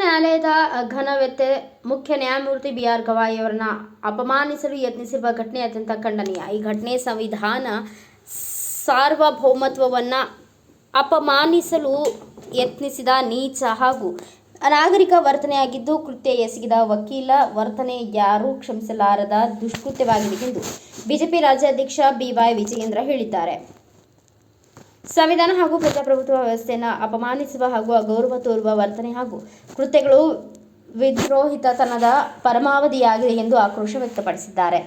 ನ್ಯಾಯಾಲಯದ ಘನವೆತ್ತೆ ಮುಖ್ಯ ನ್ಯಾಯಮೂರ್ತಿ ಬಿ ಆರ್ ಗವಾಯಿ ಅವರನ್ನ ಅಪಮಾನಿಸಲು ಯತ್ನಿಸಿರುವ ಘಟನೆ ಅತ್ಯಂತ ಖಂಡನೀಯ. ಈ ಘಟನೆ ಸಂವಿಧಾನ ಸಾರ್ವಭೌಮತ್ವವನ್ನು ಅಪಮಾನಿಸಲು ಯತ್ನಿಸಿದ ನೀಚ ಹಾಗೂ ನಾಗರಿಕ ವರ್ತನೆಯಾಗಿದ್ದು ಕೃತ್ಯ ಎಸಗಿದ ವಕೀಲ, ವರ್ತನೆ ಯಾರೂ ಕ್ಷಮಿಸಲಾರದ ದುಷ್ಕೃತ್ಯವಾಗಿದೆ ಎಂದು ಬಿಜೆಪಿ ರಾಜ್ಯಾಧ್ಯಕ್ಷ ಬಿವೈ ವಿಜಯೇಂದ್ರ ಹೇಳಿದ್ದಾರೆ. ಸಂವಿಧಾನ ಹಾಗೂ ಪ್ರಜಾಪ್ರಭುತ್ವ ವ್ಯವಸ್ಥೆಯನ್ನು ಅಪಮಾನಿಸುವ ಹಾಗೂ ಅಗೌರವ ತೋರುವ ವರ್ತನೆ ಹಾಗೂ ಕೃತ್ಯಗಳು ವಿದ್ರೋಹಿತತನದ ಪರಮಾವಧಿಯಾಗಿದೆ ಎಂದು ಆಕ್ರೋಶ ವ್ಯಕ್ತಪಡಿಸಿದ್ದಾರೆ.